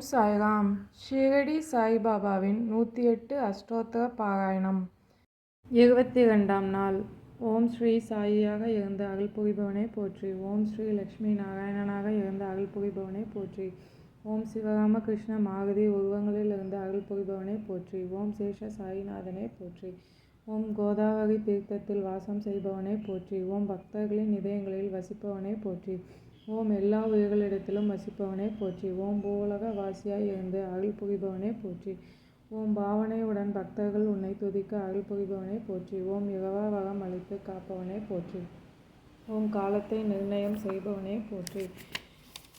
ஓம் சாய்ராம் ஷிரடி சாய்பாபாவின் நூற்றி எட்டு அஷ்டோத்தர பாராயணம். இருபத்தி ரெண்டாம் நாள். ஓம் ஸ்ரீ சாயியாக இருந்த அருள் புரிபவனை போற்றி. ஓம் ஸ்ரீ லக்ஷ்மி நாராயணனாக இருந்த அருள் புரிபவனை போற்றி. ஓம் சிவராம கிருஷ்ண மாருதி உருவங்களில் இருந்து அருள் புரிபவனை போற்றி. ஓம் சேஷ சாயிநாதனை போற்றி. ஓம் கோதாவரி தீர்த்தத்தில் வாசம் செய்பவனை போற்றி. ஓம் பக்தர்களின் இதயங்களில் வசிப்பவனை போற்றி. ஓம் எல்லா உயிர்களிடத்திலும் வசிப்பவனே போற்றி. ஓம் பூவுலக வாசியாய் இருந்து அருள் புரிபவனே போற்றி. ஓம் பாவனையுடன் பக்தர்கள் உன்னை துதிக்க அருள் புரிபவனே போற்றி. ஓம் யுகவா வகம் அளித்து காப்பவனே போற்றி. ஓம் காலத்தை நிர்ணயம் செய்பவனே போற்றி.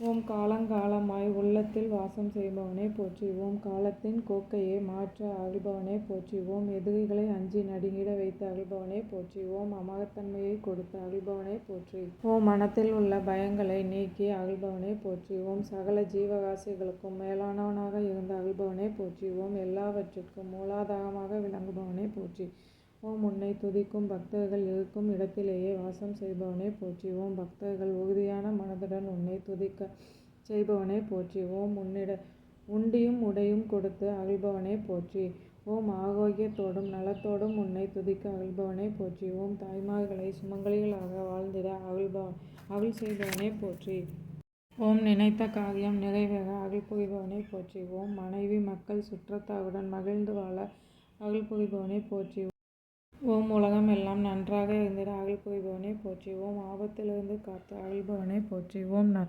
ஓம் காலங்காலமாய் உள்ளத்தில் வாசம் செய்பவனே போற்றி. ஓம் காலத்தின் கோக்கையை மாற்ற அருள்பவனே போற்றி. ஓம் எதிரிகளை அஞ்சி நடுங்கிட வைத்து அருள்பவனே போற்றி. ஓம் அமரத்தன்மையை கொடுத்து அருள்பவனே போற்றி. ஓம் மனத்தில் உள்ள பயங்களை நீக்கி அருள்பவனே போற்றி. ஓம் சகல ஜீவராசிகளுக்கும் மேலானவனாக இருந்த அருள்பவனே போற்றி. ஓம் எல்லாவற்றிற்கும் மூலாதாரமாக விளங்குபவனே போற்றி. ஓம் உன்னை துதிக்கும் பக்தர்கள் இருக்கும் இடத்திலேயே வாசம் செய்பவனை போற்றி. ஓம் பக்தர்கள் உறுதியான மனதுடன் உன்னை துதிக்க செய்பவனை போற்றி. ஓம் உன்னிட உண்டியும் உடையும் கொடுத்து அகழ்பவனை போற்றி. ஓம் ஆரோக்கியத்தோடும் நலத்தோடும் உன்னை துதிக்க அகழ்பவனை போற்றி. ஓம் தாய்மார்களை சுமங்கலிகளாக வாழ்ந்திட அருள்பவன் அகழ் செய்பவனே போற்றி. ஓம் நினைத்த காரியம் நிறைவேற அகழ் புரிபவனை போற்றி. ஓம் மனைவி மக்கள் சுற்றத்தாவுடன் மகிழ்ந்து வாழ அகழ் புரிபவனை போற்றி. ஓம் உலகம் எல்லாம் நன்றாக இருந்திட அகல் புரிபவனே போற்றி. ஓம் ஆபத்திலிருந்து காத்து அகழ்பவனே போற்றி. ஓம் ந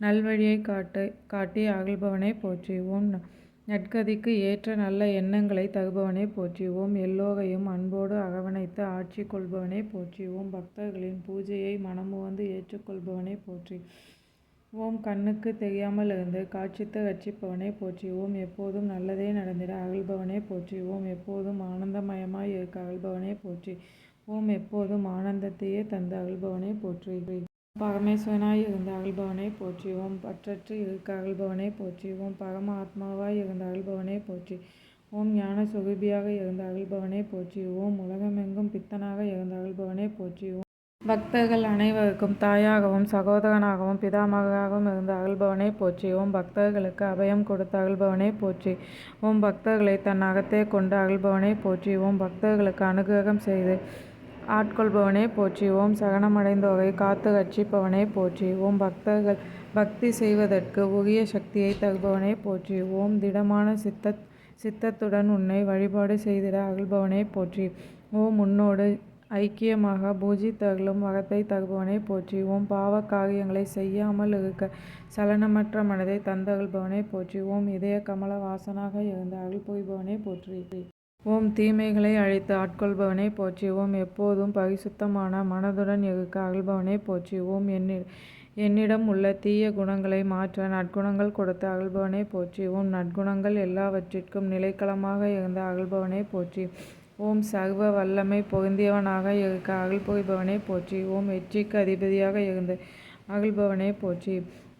நல்வழியை காட்டு காட்டி அகழ்பவனே போற்றி. ஓம் நற்கதிக்கு ஏற்ற நல்ல எண்ணங்களை தருபவனே போற்றி. ஓம் எல்லோரையும் அன்போடு அரவணைத்து ஆட்சி கொள்பவனே போற்றி. ஓம் பக்தர்களின் பூஜையை மனமுவந்து ஏற்றுக்கொள்பவனே போற்றி. ஓம் கண்ணுக்கு தெரியாமல் இருந்து காட்சித்து ரட்சிப்பவனே போற்றி. ஓம் எப்போதும் நல்லதே நடந்திட அகழ்பவனே போற்றி. ஓம் எப்போதும் ஆனந்தமயமாய் இருக்க அகழ்பவனே போற்றி. ஓம் எப்போதும் ஆனந்தத்தையே தந்து அகழ்பவனே போற்றி. பரமேஸ்வரனாய் இருந்த அகழ்பவனே போற்றி. ஓம் பற்றற்று இருக்க அகழ்பவனே போற்றி. ஓம் பரம ஆத்மாவாய் இருந்த அகழ்பவனே போற்றி. ஓம் ஞான சுகுபியாக இருந்த அகழ்பவனே போற்றி. ஓம் உலகமெங்கும் பித்தனாக இருந்த அகழ்பவனே போற்றி. பக்தர்கள் அனைவருக்கும் தாயாகவும் சகோதரனாகவும் பிதாமகனாகவும் இருந்த அகழ்பவனே போற்றி. ஓம் பக்தர்களுக்கு அபயம் கொடுத்த அகழ்பவனே போற்றி. ஓம் பக்தர்களை தன் அகத்தே கொண்டு அகழ்பவனே போற்றி. ஓம் பக்தர்களுக்கு அனுகிரகம் செய்து ஆட்கொள்பவனே போற்றி. ஓம் சகனமடைந்தோரை காத்து ரட்சிப்பவனே போற்றி. ஓம் பக்தர்கள் பக்தி செய்வதற்கு உரிய சக்தியை தருபவனே போற்றி. ஓம் திடமான சித்த சித்தத்துடன் உன்னை வழிபாடு செய்திட அகழ்பவனே போற்றி. ஓம் உன்னோடு ஐக்கியமாக பூஜித்தருளும் வகத்தை தகுபவனை போற்றி ஓம் பாவ காரியங்களை செய்யாமல் இருக்க சலனமற்ற மனதை தந்தருள்பவனை போற்றி ஓம் இதய கமல வாசனாக இருந்த அருள் போற்றி. ஓம் தீமைகளை அழித்து ஆட்கொள்பவனை போற்றி ஓம் எப்போதும் பரிசுத்தமான மனதுடன் இருக்க அருள்பவனை போற்றி ஓம் என்னிடம் உள்ள தீய குணங்களை மாற்ற நற்குணங்கள் கொடுத்து அகழ்பவனை போற்றி ஓம் நற்குணங்கள் எல்லாவற்றிற்கும் நிலைக்களமாக இருந்த அகழ்பவனை போற்றி. ஓம் சர்வ வல்லமை பொருந்தியவனாக இருக்க அகழ்புரிபவனை போற்றி. ஓம் வெற்றிக்கு அதிபதியாக இருந்து அகழ்பவனை போற்றி.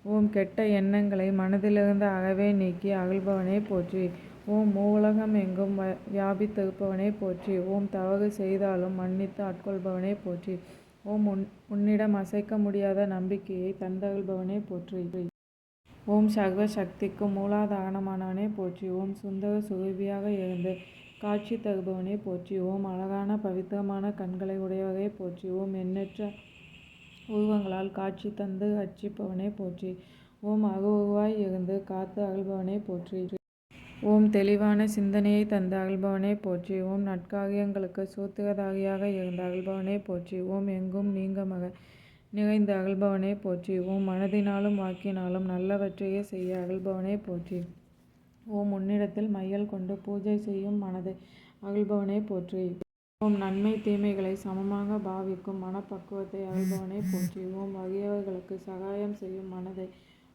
ஓம் கெட்ட எண்ணங்களை மனதிலிருந்து அறவே நீக்கி அகழ்பவனை போற்றி. ஓம் மூலகம் எங்கும் வியாபித்திருப்பவனை போற்றி. ஓம் தவறு செய்தாலும் மன்னித்து ஆட்கொள்பவனை போற்றி. ஓம் உன் உன்னிடம் அசைக்க முடியாத நம்பிக்கையை தந்தகழ்பவனே போற்றி. ஓம் சர்வ சக்திக்கும் மூலாதாரணமானவனே போற்றி. ஓம் சுந்தர சுகவியாக இருந்து காட்சி தருபவனே போற்றி ஓம் அழகான பவித்திரமான கண்களை உடையவரே போற்றி ஓம் எண்ணற்ற உருவங்களால் காட்சி தந்து அர்ச்சிப்பவனே போற்றி. ஓம் அகுவாய் இருந்து காத்து அகழ்பவனே போற்றி. ஓம் தெளிவான சிந்தனையை தந்த அகழ்பவனே போற்றி. ஓம் நட்காரியங்களுக்கு சூத்திரதாகியாக இருந்த அகழ்பவனே போற்றி. ஓம் எங்கும் நீங்க மக நிறைந்த அகழ்பவனே போற்றி. ஓம் மனதினாலும் வாக்கினாலும் நல்லவற்றையே செய்ய அகழ்பவனே போற்றி. ஓம் உன்னிடத்தில் மையல் கொண்டு பூஜை செய்யும் மனதை அகழ்பவனே போற்றி. ஓம் நன்மை தீமைகளை சமமாக பாவிக்கும் மனப்பக்குவத்தை அகழ்பவனே போற்றி. ஓம் வகியவர்களுக்கு சகாயம் செய்யும் மனதை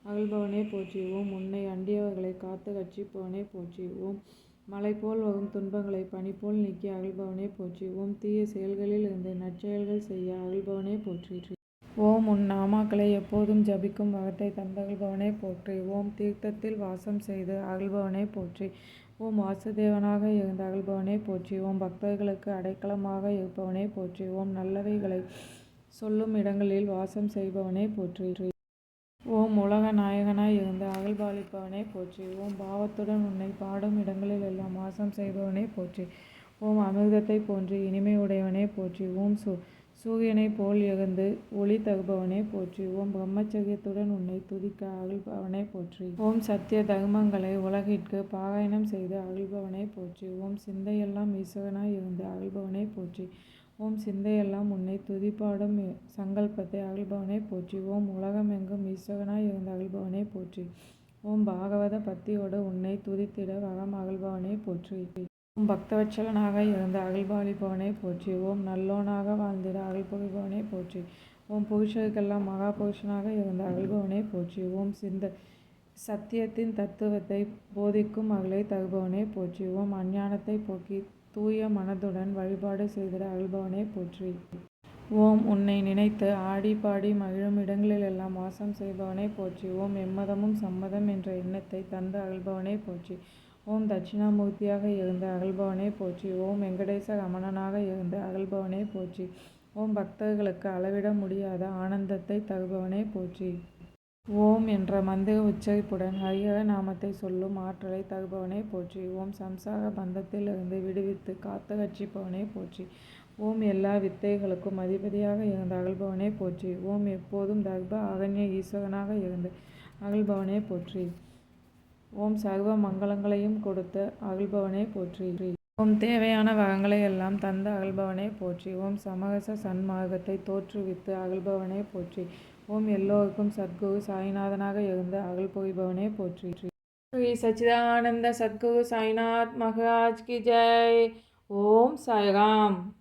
அகழ்பவனே போற்றி. ஓம் உன்னை அண்டியவர்களை காத்து கட்சிப்பவனே போற்றி. ஓம் மலை போல் வகும் துன்பங்களை பனி போல் நீக்கி அகழ்பவனே போற்றி. ஓம் தீய செயல்களில் இருந்து நற்செயல்கள் செய்ய அகழ்பவனே போற்றி. ஓம் உன் நாமாக்களை எப்போதும் ஜபிக்கும் வகத்தை தந்தகழ்பவனே போற்றி. ஓம் தீர்த்தத்தில் வாசம் செய்து அகழ்பவனே போற்றி. ஓம் வாசுதேவனாக இருந்த அகழ்பவனே போற்றி. ஓம் பக்தர்களுக்கு அடைக்கலமாக இருப்பவனே போற்றி. ஓம் நல்லவைகளை சொல்லும் இடங்களில் வாசம் செய்பவனே போற்றி. ஓம் உலக நாயகனாய் இருந்து அகழ்பாலிப்பவனே போற்றி. ஓம் பாவத்துடன் உன்னை பாடும் இடங்களில் எல்லாம் வாசம் செய்பவனே போற்றி. ஓம் அமிர்தத்தை போன்று இனிமையுடையவனே போற்றி. ஓம் சு சூரியனைப் போல் எழுந்து ஒளி தகுபவனே போற்றி. ஓம் பிரம்மச்சரியத்துடன் உன்னை துதிக்க அகழ்பவனே போற்றி. ஓம் சத்திய தர்மங்களை உலகிற்கு பாராயணம் செய்து அகழ்பவனே போற்றி. ஓம் சிந்தையெல்லாம் ஈஸ்வரனாய் இருந்து அகழ்பவனே போற்றி. ஓம் சிந்தையெல்லாம் உன்னை துதிப்பாடும் சங்கல்பத்தை அகழ்பவனே போற்றி. ஓம் உலகமெங்கும் ஈஸ்வரனாய் இருந்து அகழ்பவனே போற்றி. ஓம் பாகவத பக்தியோடு உன்னை துதித்திட வரம் அகழ்பவனே போற்றி. பக்தவச்சலனாக இருந்து அருள்பாலிப்பவனே போற்றி. ஓம் நல்லோனாக வாழ்ந்திட அருள் போற்றி. ஓம் புருஷருக்கெல்லாம் மகா புருஷனாக இருந்த அகழ்பவனே போற்றி. ஓம் சிந்த சத்தியத்தின் தத்துவத்தை போதிக்கும் அகலை தருபவனே போற்றி. ஓம் அஞ்ஞானத்தை போக்கி தூய மனதுடன் வழிபாடு செய்திட அகழ்பவனே போற்றி. ஓம் உன்னை நினைத்து ஆடி பாடி மகிழும் இடங்களிலெல்லாம் வாசம் செய்பவனே போற்றி. ஓம் எம்மதமும் சம்மதம் என்ற எண்ணத்தை தந்து அகழ்பவனே போற்றி. ஓம் தட்சிணாமூர்த்தியாக இருந்த அகல்பவனே போற்றி. ஓம் வெங்கடேச ரமணனாக இருந்த அகல்பவனே போற்றி. ஓம் பக்தர்களுக்கு அளவிட முடியாத ஆனந்தத்தை தருபவனே போற்றி. ஓம் என்ற மந்திர உச்சரிப்புடன் ஹரிஹர நாமத்தை சொல்லும் ஆற்றலை தருபவனே போற்றி. ஓம் சம்சார பந்தத்தில் இருந்து விடுவித்து காத்து ரட்சிப்பவனே போற்றி. ஓம் எல்லா வித்தைகளுக்கும் அதிபதியாக இருந்த அகழ்பவனே போற்றி. ஓம் எப்போதும் தர்ப அகண்ய ஈஸ்வரனாக இருந்து அகழ்பவனே போற்றி. ஓம் சர்வ மங்களங்களையும் கொடுத்து அகழ்பவனே போற்றி. ஓம் தேவையான வரங்களை எல்லாம் தந்த அகழ்பவனே போற்றி. ஓம் சமரச சன்மார்க்கத்தை தோற்றுவித்து அகழ்பவனே போற்றி. ஓம் எல்லோருக்கும் சத்குரு சாய்நாதனாக இருந்து அகல் புரிபவனே போற்றி. ஸ்ரீ சச்சிதானந்த சத்குரு சாய்நாத் மகராஜ் கி ஜெய். ஓம் சாய்ராம்.